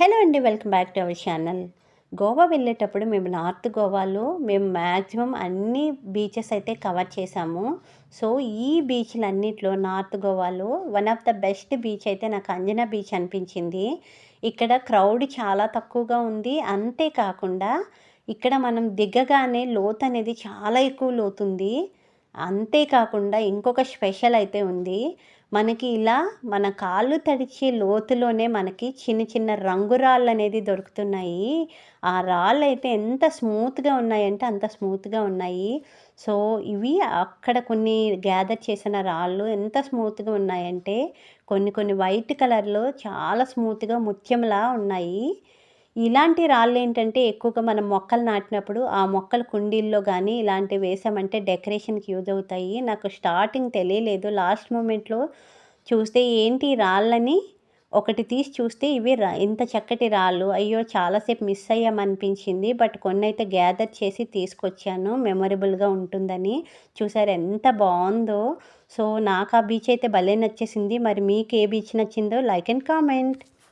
Hello అండి welcome back to our channel. Goa వెళ్ళేటప్పుడు మేము నార్త్ గోవాలో మేము మ్యాక్సిమం అన్ని బీచెస్ అయితే కవర్ చేసాము. సో ఈ బీచ్లన్నిట్లో నార్త్ గోవాలో one of the best beach అయితే నాకు అంజనా బీచ్ అనిపించింది. ఇక్కడ క్రౌడ్ చాలా తక్కువగా ఉంది. అంతేకాకుండా ఇక్కడ మనం దిగగానే లోతు అనేది చాలా ఎక్కువ లోతుంది. అంతేకాకుండా ఇంకొక స్పెషల్ అయితే ఉంది. మనకి ఇలా మన కాళ్ళు తడిచే లోతులోనే మనకి చిన్న చిన్న రంగురాళ్ళు అనేది దొరుకుతున్నాయి. ఆ రాళ్ళు అయితే ఎంత స్మూత్గా ఉన్నాయంటే అంత స్మూత్గా ఉన్నాయి. సో ఇవి అక్కడ కొన్ని గ్యాదర్ చేసిన రాళ్ళు ఎంత స్మూత్గా ఉన్నాయంటే కొన్ని కొన్ని వైట్ కలర్లో చాలా స్మూత్గా ముత్యంలా ఉన్నాయి. ఇలాంటి రాళ్ళు ఏంటంటే ఎక్కువగా మనం మొక్కలు నాటినప్పుడు ఆ మొక్కలు కుండీల్లో కానీ ఇలాంటివి వేసామంటే డెకరేషన్కి యూజ్ అవుతాయి. నాకు స్టార్టింగ్ తెలియలేదు. లాస్ట్ మూమెంట్లో చూస్తే ఏంటి రాళ్ళని ఒకటి తీసి చూస్తే ఇవి రా ఇంత చక్కటి రాళ్ళు. అయ్యో చాలాసేపు మిస్ అయ్యామనిపించింది. బట్ కొన్ని అయితే గ్యాదర్ చేసి తీసుకొచ్చాను. మెమొరబుల్గా ఉంటుందని. చూసారు ఎంత బాగుందో. సో నాకు ఆ బీచ్ అయితే భలే నచ్చేసింది. మరి మీకు ఏ బీచ్ నచ్చిందో లైక్ అండ్ కామెంట్.